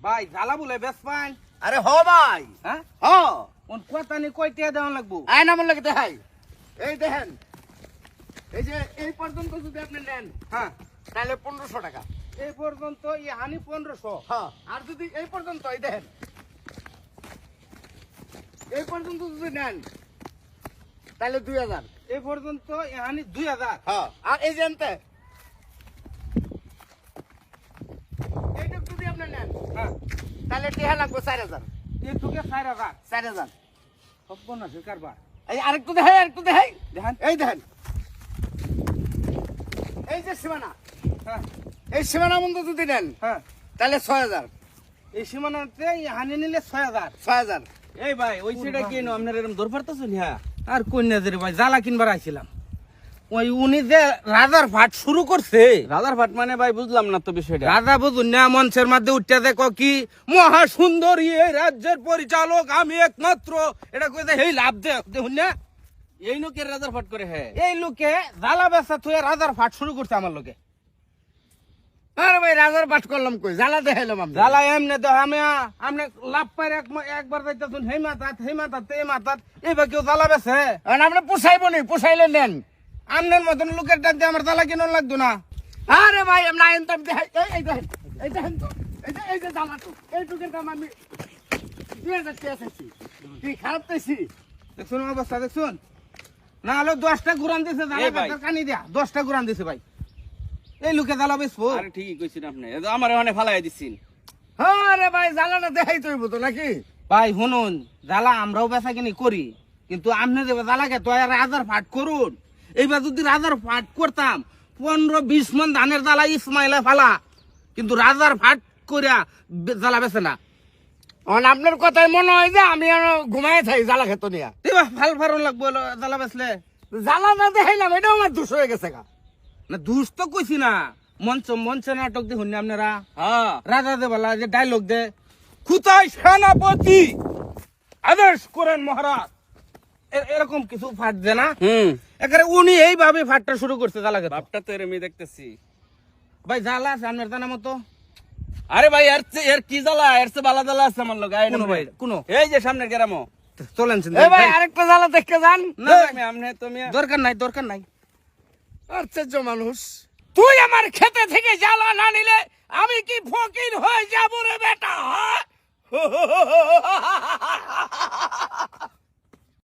ভাই জ্বালা বলে বেশ পাই আরে হ ভাই। হ্যাঁ? হ। কোন কথা নি কই টিয়া দেওয়া লাগবো? আয় না বললে দেখাই এই দেখেন এই যে এই পর্যন্ত যদি আপনি নেন হ্যাঁ। তাহলে পনেরোশো টাকা। এই পর্যন্ত এই হানি পনেরোশো। হ্যাঁ। আর যদি এই পর্যন্ত এই দেখেন এই পর্যন্ত যদি নেন তাহলে দুই হাজার। এই পর্যন্ত এই হানি দুই হাজার। হ্যাঁ। আর এই যে আনতে এইটুক যদি আপনি নেন হ্যাঁ। তাহলে টেহা লাগবে চার হাজার। এই টুকে চার হাজার। চার হাজার। সব কারবার। এই আরেকটু দেখাই আরেকটু দেখাই। দেখেন। এই দেখেন। এই যে সীমানা। হ্যাঁ। এই সীমানা মন্দ যদি নেন হ্যাঁ। তাহলে ছয় হাজার। এই সীমানাতে হানি নিলে ছয় হাজার। ছয় হাজার। এই ভাই ওই সেটা কি নো আপনার এরকম দরবার তো শুনি হ্যাঁ? আর কন্যা ভাই জ্বালা কিনবার আইছিলাম। ওই উনি যে রাজার ভাট শুরু করছে। রাজার ভাট মানে ভাই বুঝলাম না তো বিষয়টা। রাজা বুঝুন না মঞ্চের মধ্যে উঠতে দেখো কি মহা সুন্দরী এই রাজ্যের পরিচালক আমি একমাত্র। এটা কই দে হেই লাভ দে দেখুন না। এই নোকের রাজার ভাট করে হ্যাঁ। এই লোকে জ্বালা বেচা থুয়ে রাজার ভাট শুরু করছে আমার লোকে। আরে ভাই রাজার বাস করলাম কই? জ্বালা দেখাইলাম আমি। জ্বালা এমনি তো আমি আপনি লাভ পাই এক একবার যাইতেছুন হেই মাথাত হেই মাথাত এই মাথাত এইবার কেউ জ্বালা বেছে আপনি পোষাইব নি পোষাইলে নেন। আমনের মতন লোকের দিয়ে আমার জ্বালা কেন লাগতো না। আরে ভাই আমরা এই এই দেখেন এই দেখেন তো এই যে এই যে জ্বালা তো এইটুকের দাম আমি দুই হাজার টাকা চাইছি। কি খারাপ চাইছি? দেখুন অবস্থা দেখুন না হলে দশটা ঘুরান দিছে। কানি দিয়া দশটা ঘুরান দিছে ভাই। এই লোকে জ্বালা বেচবো। আরে ঠিকই কইছেন আপনি আমার ওখানে ফালাই দিছেন। আরে ভাই জ্বালাটা দেখাই তৈব তো নাকি? ভাই শুনুন জ্বালা আমরাও বেচা কিনি করি কিন্তু আপনি যে জ্বালাকে তো আর রাজার ফাট করুন এইবার যদি রাজার ফাট করতাম পনেরো বিশ মন ধানের জ্বালা ইসমাইলে ফালা। কিন্তু রাজার ফাট করিয়া জ্বালা বেছে না। আপনার কথাই মনে হয় যে আমি ঘুমাই থাকি জ্বালা খেত নিয়া। ভালো ফারন লাগবো জ্বালা বেচলে। জ্বালা না দেখাইলাম এটাও আমার দুশো হয়ে গেছে গা। না দুষ তো কইছি না। মঞ্চ মঞ্চ নাটক দেখুন আপনারা? হ্যাঁ। রাজা দে বলা যে ডায়লগ দে। খুতাই সেনাপতি। আদেশ করেন মহারাজ। এরকম কিছু ফাট দে না। হুম। এখানে উনি এইভাবে ফাটটা শুরু করছে জ্বালা খেতে। ভাবটা তো এরমই দেখতেছি। ভাই জ্বালা আছে আপনার জানা মতো। আরে ভাই এর চেয়ে- এর কি জ্বালা? এর চেয়ে বালা জ্বালা আছে আমার লোক। না ভাই। কোনো? এই যে সামনের গ্রামও। চলেন এ ভাই আরেকটা জ্বালা দেখতে যান। না আমি আমনে তুমি দরকার নাই দরকার নাই। আশ্চর্য মানুষ। তুই আমার খেতে থেকে জ্বালা না নিলে আমি কি ফকির হয়ে যাব রে বেটা হ্যাঁ?